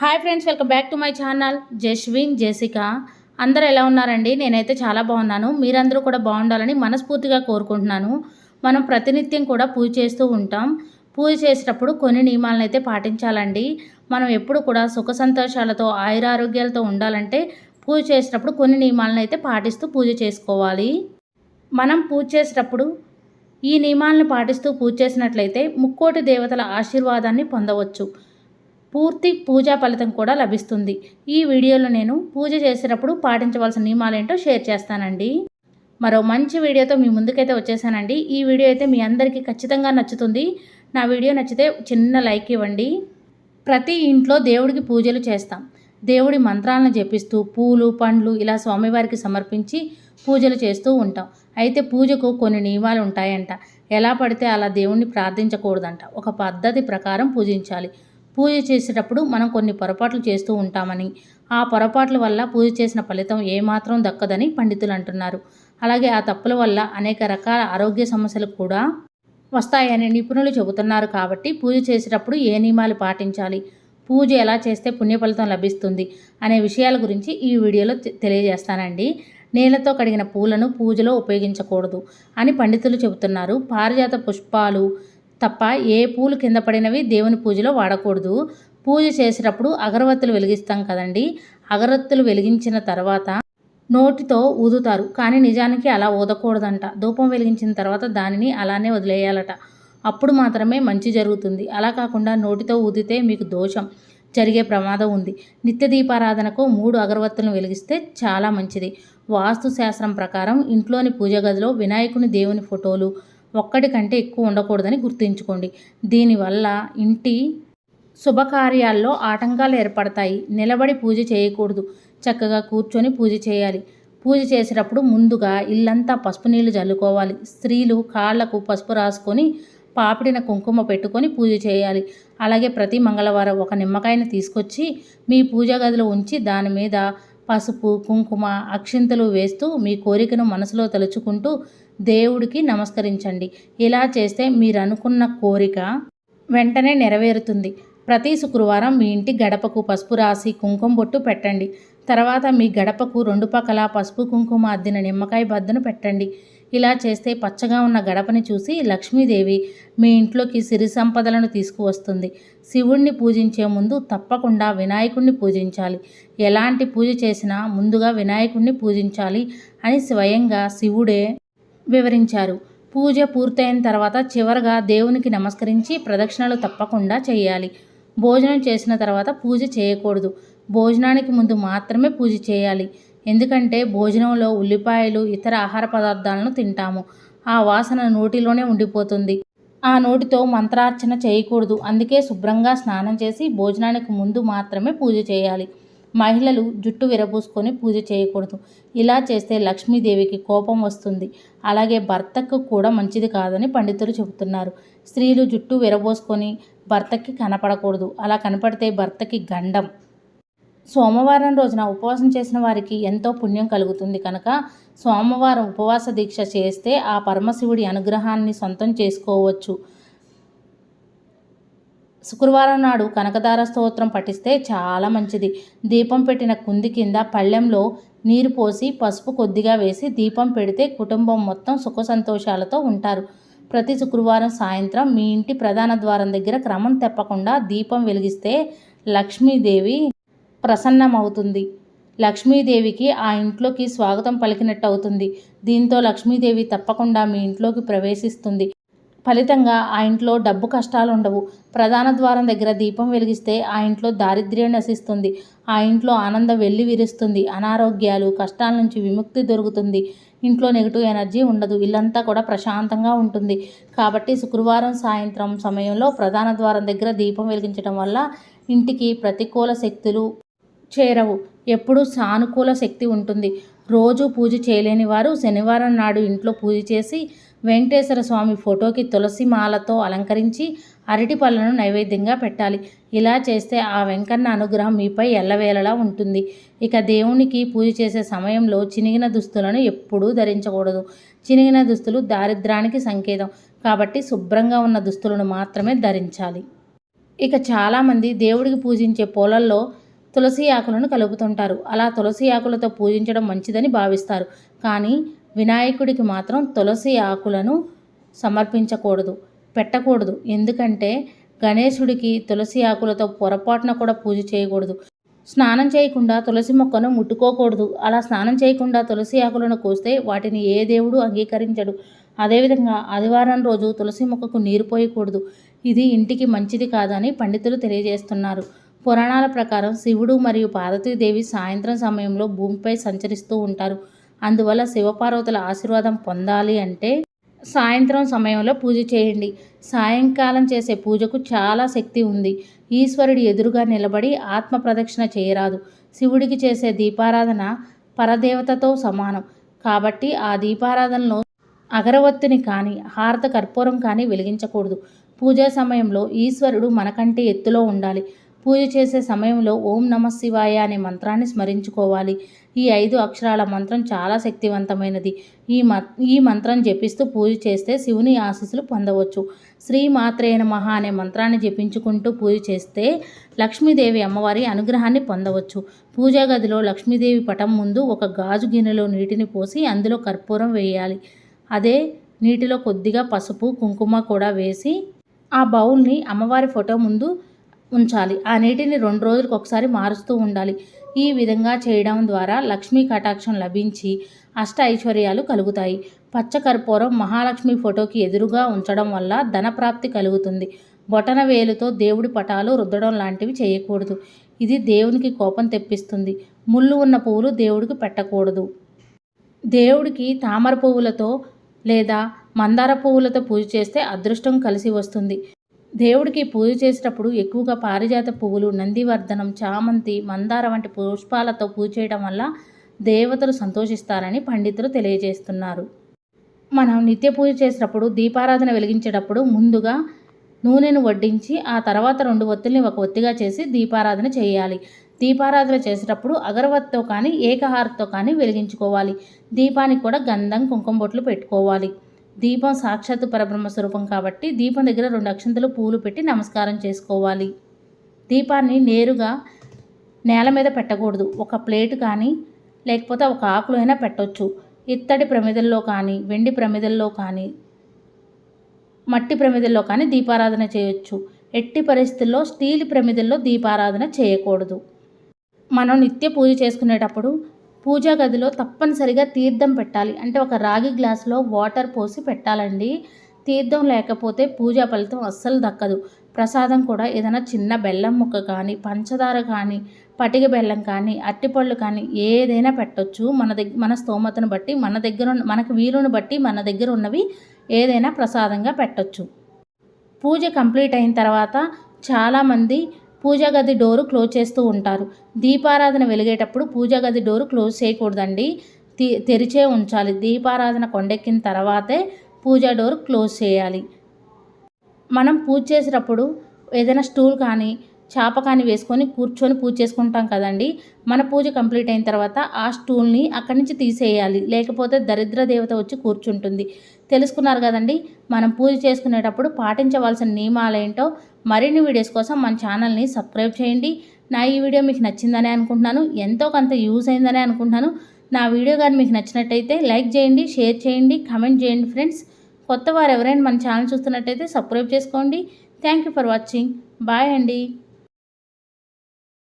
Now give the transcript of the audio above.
Hi friends welcome back to my channel. Jaswin Jessica అందరూ ఎలా ఉన్నారండి? నేనైతే చాలా బాగున్నాను. మీరందరూ కూడా బాగుండాలని మనస్ఫూర్తిగా కోరుకుంటున్నాను. మనం ప్రతినిత్యం కూడా పూజ చేస్తూ ఉంటాం. పూజ చేసేటప్పుడు కొన్ని నియమాలను అయితే పాటించాలండి. మనం ఎప్పుడు కూడా సుఖ సంతోషాలతో ఆయురారోగ్యాలతో ఉండాలంటే పూజ చేసేటప్పుడు కొన్ని నియమాలను అయితే పాటిస్తూ పూజ చేసుకోవాలి. మనం పూజ చేసేటప్పుడు ఈ నియమాలను పాటిస్తూ పూజ చేసినట్లయితే ముక్కోటి దేవతల ఆశీర్వాదాన్ని పొందవచ్చు. పూర్తి పూజా ఫలితం కూడా లభిస్తుంది. ఈ వీడియోలో నేను పూజ చేసేటప్పుడు పాటించవలసిన నియమాలు ఏంటో షేర్ చేస్తానండి. మరో మంచి వీడియోతో మీ ముందుకైతే వచ్చేసానండి. ఈ వీడియో అయితే మీ అందరికీ ఖచ్చితంగా నచ్చుతుంది. నా వీడియో నచ్చితే చిన్న లైక్ ఇవ్వండి. ప్రతి ఇంట్లో దేవుడికి పూజలు చేస్తాం. దేవుడి మంత్రాలను జపిస్తూ పూలు పండ్లు ఇలా స్వామివారికి సమర్పించి పూజలు చేస్తూ ఉంటాం. అయితే పూజకు కొన్ని నియమాలు ఉంటాయంట. ఎలా పడితే అలా దేవుణ్ణి ప్రార్థించకూడదంట. ఒక పద్ధతి ప్రకారం పూజించాలి. పూజ చేసేటప్పుడు మనం కొన్ని పొరపాట్లు చేస్తూ ఉంటామని. ఆ పొరపాట్ల వల్ల పూజ చేసిన ఫలితం ఏమాత్రం దక్కదని పండితులు అంటున్నారు. అలాగే ఆ తప్పుల వల్ల అనేక రకాల ఆరోగ్య సమస్యలు కూడా వస్తాయని నిపుణులు చెబుతున్నారు కాబట్టి పూజ చేసేటప్పుడు ఏ నియమాలు పాటించాలి? పూజ ఎలా చేస్తే పుణ్య ఫలితం లభిస్తుంది? అనే విషయాల గురించి ఈ వీడియోలో తెలియజేస్తానండి. నీళ్ళతో కడిగిన పూలను పూజలో ఉపయోగించకూడదు అని పండితులు చెబుతున్నారు. పారిజాత పుష్పాలు తప్ప ఏ పూలు కింద పడినవి దేవుని పూజలో వాడకూడదు. పూజ చేసేటప్పుడు అగరవత్తులు వెలిగిస్తాం కదండి. అగరవత్తులు వెలిగించిన తర్వాత నోటితో ఊదుతారు. కానీ నిజానికి అలా ఊదకూడదంట. ధూపం వెలిగించిన తర్వాత దానిని అలానే వదిలేయాలట. అప్పుడు మాత్రమే మంచి జరుగుతుంది. అలా కాకుండా నోటితో ఊదితే మీకు దోషం జరిగే ప్రమాదం ఉంది. నిత్య దీపారాధనకు మూడు అగరవత్తులను వెలిగిస్తే చాలా మంచిది. వాస్తు శాస్త్రం ప్రకారం ఇంట్లోని పూజ గదిలో వినాయకుని దేవుని ఫోటోలు ఒక్కటి కంటే ఎక్కువ ఉండకూడదని గుర్తుంచుకోండి. దీనివల్ల ఇంటి శుభకార్యాల్లో ఆటంకాలు ఏర్పడతాయి. నిలబడి పూజ చేయకూడదు. చక్కగా కూర్చొని పూజ చేయాలి. పూజ చేసేటప్పుడు ముందుగా ఇల్లంతా పసుపు నీళ్ళు చల్లుకోవాలి. స్త్రీలు కాళ్ళకు పసుపు రాసుకొని పాపిడిన కుంకుమ పెట్టుకొని పూజ చేయాలి. అలాగే ప్రతి మంగళవారం ఒక నిమ్మకాయని తీసుకొచ్చి మీ పూజ గదిలో ఉంచి దాని మీద పసుపు కుంకుమ అక్షింతలు వేస్తూ మీ కోరికను మనసులో తలుచుకుంటూ దేవుడికి నమస్కరించండి. ఇలా చేస్తే మీరు అనుకున్న కోరిక వెంటనే నెరవేరుతుంది. ప్రతి శుక్రవారం మీ ఇంటి గడపకు పసుపు రాసి కుంకుమ బొట్టు పెట్టండి. తర్వాత మీ గడపకు రెండు పక్కల పసుపు కుంకుమ అద్దిన నిమ్మకాయ బద్దను పెట్టండి. ఇలా చేస్తే పచ్చగా ఉన్న గడపని చూసి లక్ష్మీదేవి మీ ఇంట్లోకి సిరి సంపదలను తీసుకువస్తుంది. శివుణ్ణి పూజించే ముందు తప్పకుండా వినాయకుణ్ణి పూజించాలి. ఎలాంటి పూజ చేసినా ముందుగా వినాయకుణ్ణి పూజించాలి అని స్వయంగా శివుడే వివరించారు. పూజ పూర్తయిన తర్వాత చివరగా దేవునికి నమస్కరించి ప్రదక్షిణలు తప్పకుండా చేయాలి. భోజనం చేసిన తర్వాత పూజ చేయకూడదు. భోజనానికి ముందు మాత్రమే పూజ చేయాలి. ఎందుకంటే భోజనంలో ఉల్లిపాయలు ఇతర ఆహార పదార్థాలను తింటాము. ఆ వాసన నోటిలోనే ఉండిపోతుంది. ఆ నోటితో మంత్రార్చన చేయకూడదు. అందుకే శుభ్రంగా స్నానం చేసి భోజనానికి ముందు మాత్రమే పూజ చేయాలి. మహిళలు జుట్టు విరబూసుకొని పూజ చేయకూడదు. ఇలా చేస్తే లక్ష్మీదేవికి కోపం వస్తుంది. అలాగే భర్తకు కూడా మంచిది కాదని పండితులు చెబుతున్నారు. స్త్రీలు జుట్టు విరబోసుకొని భర్తకి కనపడకూడదు. అలా కనపడితే భర్తకి గండం. సోమవారం రోజున ఉపవాసం చేసిన వారికి ఎంతో పుణ్యం కలుగుతుంది కనుక సోమవారం ఉపవాస దీక్ష చేస్తే ఆ పరమశివుడి అనుగ్రహాన్ని సొంతం చేసుకోవచ్చు. శుక్రవారం నాడు కనకదార స్తోత్రం పఠిస్తే చాలా మంచిది. దీపం పెట్టిన కుంది కింద పళ్ళెంలో నీరు పోసి పసుపు కొద్దిగా వేసి దీపం పెడితే కుటుంబం మొత్తం సుఖ సంతోషాలతో ఉంటారు. ప్రతి శుక్రవారం సాయంత్రం మీ ఇంటి ప్రధాన ద్వారం దగ్గర క్రమం తెప్పకుండా దీపం వెలిగిస్తే లక్ష్మీదేవి ప్రసన్నమవుతుంది. లక్ష్మీదేవికి ఆ ఇంట్లోకి స్వాగతం పలికినట్టు అవుతుంది. దీంతో లక్ష్మీదేవి తప్పకుండా మీ ఇంట్లోకి ప్రవేశిస్తుంది. ఫలితంగా ఆ ఇంట్లో డబ్బు కష్టాలు ఉండవు. ప్రధాన ద్వారం దగ్గర దీపం వెలిగిస్తే ఆ ఇంట్లో దారిద్ర్యం నశిస్తుంది. ఆ ఇంట్లో ఆనందం వెళ్ళి విరుస్తుంది. అనారోగ్యాలు కష్టాల నుంచి విముక్తి దొరుకుతుంది. ఇంట్లో నెగిటివ్ ఎనర్జీ ఉండదు. ఇల్లంతా కూడా ప్రశాంతంగా ఉంటుంది. కాబట్టి శుక్రవారం సాయంత్రం సమయంలో ప్రధాన ద్వారం దగ్గర దీపం వెలిగించడం వల్ల ఇంటికి ప్రతికూల శక్తులు చేరవు. ఎప్పుడూ సానుకూల శక్తి ఉంటుంది. రోజు పూజ చేయలేని వారు శనివారం నాడు ఇంట్లో పూజ చేసి వెంకటేశ్వర స్వామి ఫోటోకి తులసి మాలతో అలంకరించి అరటి పళ్ళను నైవేద్యంగా పెట్టాలి. ఇలా చేస్తే ఆ వెంకన్న అనుగ్రహం మీపై ఎల్లవేళలా ఉంటుంది. ఇక దేవునికి పూజ చేసే సమయంలో చినిగిన దుస్తులను ఎప్పుడూ ధరించకూడదు. చినిగిన దుస్తులు దారిద్రానికి సంకేతం. కాబట్టి శుభ్రంగా ఉన్న దుస్తులను మాత్రమే ధరించాలి. ఇక చాలామంది దేవుడికి పూజించే పూలల్లో తులసి ఆకులను కలుపుతుంటారు. అలా తులసి ఆకులతో పూజించడం మంచిదని భావిస్తారు. కానీ వినాయకుడికి మాత్రం తులసి ఆకులను సమర్పించకూడదు పెట్టకూడదు. ఎందుకంటే గణేశుడికి తులసి ఆకులతో పొరపాటున కూడా పూజ చేయకూడదు. స్నానం చేయకుండా తులసి మొక్కను ముట్టుకోకూడదు. అలా స్నానం చేయకుండా తులసి ఆకులను కోస్తే వాటిని ఏ దేవుడు అంగీకరించడు. అదేవిధంగా ఆదివారం రోజు తులసి మొక్కకు నీరు పోయకూడదు. ఇది ఇంటికి మంచిది కాదని పండితులు తెలియజేస్తున్నారు. పురాణాల ప్రకారం శివుడు మరియు పార్వతీదేవి సాయంత్రం సమయంలో భూమిపై సంచరిస్తూ ఉంటారు. అందువల్ల శివపార్వతుల ఆశీర్వాదం పొందాలి అంటే సాయంత్రం సమయంలో పూజ చేయండి. సాయంకాలం చేసే పూజకు చాలా శక్తి ఉంది. ఈశ్వరుడి ఎదురుగా నిలబడి ఆత్మ ప్రదక్షిణ చేయరాదు. శివుడికి చేసే దీపారాధన పరదేవతతో సమానం. కాబట్టి ఆ దీపారాధనలో అగరవత్తిని కానీ హారత కర్పూరం కానీ వెలిగించకూడదు. పూజా సమయంలో ఈశ్వరుడు మనకంటే ఎత్తులో ఉండాలి. పూజ చేసే సమయంలో ఓం నమ శివాయ అనే మంత్రాన్ని స్మరించుకోవాలి. ఈ ఐదు అక్షరాల మంత్రం చాలా శక్తివంతమైనది. ఈ మ ఈ మంత్రం జపిస్తూ పూజ చేస్తే శివుని ఆశీస్సులు పొందవచ్చు. శ్రీ మాత్రే మహా అనే మంత్రాన్ని జపించుకుంటూ పూజ చేస్తే లక్ష్మీదేవి అమ్మవారి అనుగ్రహాన్ని పొందవచ్చు. పూజా గదిలో లక్ష్మీదేవి పటం ముందు ఒక గాజు గిన్నెలో నీటిని పోసి అందులో కర్పూరం వేయాలి. అదే నీటిలో కొద్దిగా పసుపు కుంకుమ కూడా వేసి ఆ బౌల్ని అమ్మవారి ఫోటో ముందు ఉంచాలి. ఆ నీటిని రెండు రోజులకు ఒకసారి మారుస్తూ ఉండాలి. ఈ విధంగా చేయడం ద్వారా లక్ష్మీ కటాక్షం లభించి అష్ట ఐశ్వర్యాలు కలుగుతాయి. పచ్చకర్పూరం మహాలక్ష్మి ఫోటోకి ఎదురుగా ఉంచడం వల్ల ధనప్రాప్తి కలుగుతుంది. బొటన వేలుతో దేవుడి పటాలు రుద్దడం లాంటివి చేయకూడదు. ఇది దేవునికి కోపం తెప్పిస్తుంది. ముళ్ళు ఉన్న పువ్వులు దేవుడికి పెట్టకూడదు. దేవుడికి తామర పువ్వులతో లేదా మందార పువ్వులతో పూజ చేస్తే అదృష్టం కలిసి వస్తుంది. దేవుడికి పూజ చేసేటప్పుడు ఎక్కువగా పారిజాత పువ్వులు నందివర్ధనం చామంతి మందార వంటి పుష్పాలతో పూజ చేయడం వల్ల దేవతలు సంతోషిస్తారని పండితులు తెలియజేస్తున్నారు. మనం నిత్య పూజ చేసేటప్పుడు దీపారాధన వెలిగించేటప్పుడు ముందుగా నూనెను వడ్డించి ఆ తర్వాత రెండు ఒత్తుల్ని ఒక ఒత్తిగా చేసి దీపారాధన చేయాలి. దీపారాధన చేసేటప్పుడు అగరవత్తితో కానీ ఏకహారతో కానీ వెలిగించుకోవాలి. దీపానికి కూడా గంధం కుంకుమ బొట్లు పెట్టుకోవాలి. దీపం సాక్షాత్తు పరబ్రహ్మ స్వరూపం కాబట్టి దీపం దగ్గర రెండు అక్షంతలు పూలు పెట్టి నమస్కారం చేసుకోవాలి. దీపాన్ని నేరుగా నేల మీద పెట్టకూడదు. ఒక ప్లేట్ కానీ లేకపోతే ఒక ఆకులో అయినా పెట్టొచ్చు. ఇత్తడి ప్రమిదల్లో కానీ వెండి ప్రమిదల్లో కానీ మట్టి ప్రమిదల్లో కానీ దీపారాధన చేయొచ్చు. ఎట్టి పరిస్థితుల్లో స్టీల్ ప్రమిదల్లో దీపారాధన చేయకూడదు. మనం నిత్య పూజ చేసుకునేటప్పుడు పూజా గదిలో తప్పనిసరిగా తీర్థం పెట్టాలి. అంటే ఒక రాగి గ్లాసులో వాటర్ పోసి పెట్టాలండి. తీర్థం లేకపోతే పూజా ఫలితం అస్సలు దక్కదు. ప్రసాదం కూడా ఏదైనా చిన్న బెల్లం ముక్క కానీ పంచదార కానీ పటిక బెల్లం కానీ అట్టిపళ్ళు కానీ ఏదైనా పెట్టొచ్చు. మన దగ్గర మన స్తోమతను బట్టి మన దగ్గర ఉన్న మనకు వీలుని బట్టి మన దగ్గర ఉన్నవి ఏదైనా ప్రసాదంగా పెట్టొచ్చు. పూజ కంప్లీట్ అయిన తర్వాత చాలామంది పూజా గది డోరు క్లోజ్ చేస్తూ ఉంటారు. దీపారాధన వెలిగేటప్పుడు పూజా గది డోరు క్లోజ్ చేయకూడదండి. తి తెరిచే ఉంచాలి. దీపారాధన కొండెక్కిన తర్వాతే పూజా డోర్ క్లోజ్ చేయాలి. మనం పూజ చేసేటప్పుడు ఏదైనా స్టూల్ కానీ చాప వేసుకొని కూర్చొని పూజ చేసుకుంటాం కదండి. మన పూజ కంప్లీట్ అయిన తర్వాత ఆ స్టూల్ని అక్కడి నుంచి తీసేయాలి. లేకపోతే దరిద్ర దేవత వచ్చి కూర్చుంటుంది. తెలుసుకున్నారు కదండి మనం పూజ చేసుకునేటప్పుడు పాటించవలసిన నియమాలు ఏంటో మరిన్ని వీడియోస్ కోసం మన ఛానల్ని సబ్స్క్రైబ్ చేయండి. నా ఈ వీడియో మీకు నచ్చిందనే అనుకుంటున్నాను. ఎంతో కొంత యూజ్ అయిందనే అనుకుంటున్నాను. నా వీడియో కానీ మీకు నచ్చినట్టయితే లైక్ చేయండి షేర్ చేయండి కమెంట్ చేయండి ఫ్రెండ్స్. కొత్త వారు ఎవరైనా మన ఛానల్ చూస్తున్నట్టయితే సబ్స్క్రైబ్ చేసుకోండి. Thank you for watching. Bye అండి.